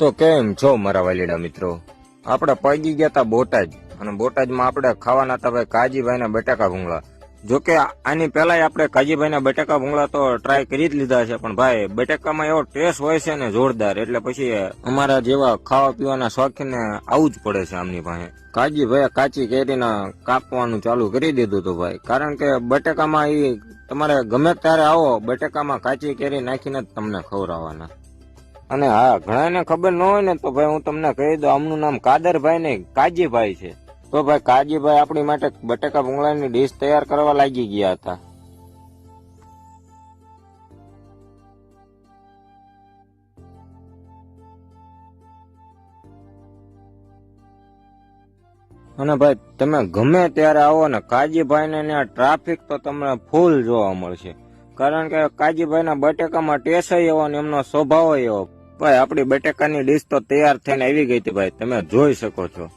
તો કેમ છો મારા વાલીડા મિત્રો? આપણે પગી ગયા હતા બોટાદ, અને બોટાદમાં આપણે ખાવાના હતા ભાઈ કાજીભાઈ ના બટાકા ભૂંગળા. જો કે આની પહેલા આપણે કાજીભાઈ ના બટાકા ભૂંગળા તો ટ્રાય કરી જ લીધા છે, પણ ભાઈ, બટાકામાં એવો ટેસ્ટ હોય છે ને જોરદાર, એટલે પછી અમારા જેવા ખાવા પીવાના શોખીને આવવું જ પડે છે આમની પાસે. કાજીભાઈ કાચી કેરીના કાપવાનું ચાલુ કરી દીધું હતું ભાઈ. કારણ કે બટાકામાં એ તમારે ગમે ત્યારે આવો, બટાકામાં કાચી કેરી નાખીને જ તમને ખવડાવવાના. અને હા, ઘણાને ખબર ન હોય ને તો ભાઈ હું તમને કહી દઉં, આમનું નામ કાદરભાઈ નહીં, કાજીભાઈ છે. તો ભાઈ કાજીભાઈ આપણી માટે બટેકા ભૂંગળાની ડીશ તૈયાર કરવા લાગી ગયા હતા. અને ભાઈ, તમે ગમે ત્યારે આવો ને કાજીભાઈ ને ટ્રાફિક તો તમને ફૂલ જોવા મળશે. કારણ કે કાજીભાઈના બટેકામાં ટેસ એવો ને એમનો સ્વભાવ એવો ભાઈ, આપણી બટેકાની ડીશ તો તૈયાર થઈને આવી ગઈ હતી ભાઈ. તમે જોઈ શકો છો.